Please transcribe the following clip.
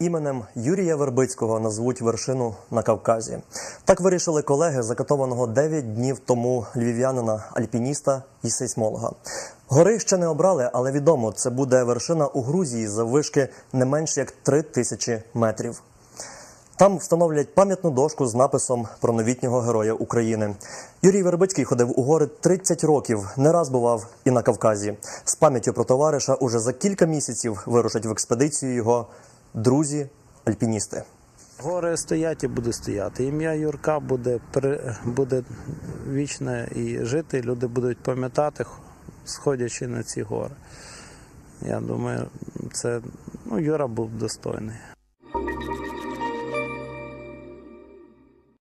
Іменем Юрія Вербицького назвуть вершину на Кавказі. Так вирішили колеги закатованого 9 днів тому львів'янина, альпініста і сейсмолога. Гори ще не обрали, але відомо, це буде вершина у Грузії заввишки не менш як 3 тисячі метрів. Там встановлять пам'ятну дошку з написом про новітнього героя України. Юрій Вербицький ходив у гори 30 років, не раз бував і на Кавказі. З пам'яттю про товариша уже за кілька місяців вирушать в експедицію його друзі-альпіністи. Гори стоять і буде стояти. Ім'я Юрка буде, буде вічне і жити. Люди будуть пам'ятати, сходячи на ці гори. Я думаю, це ну, Юра був достойний.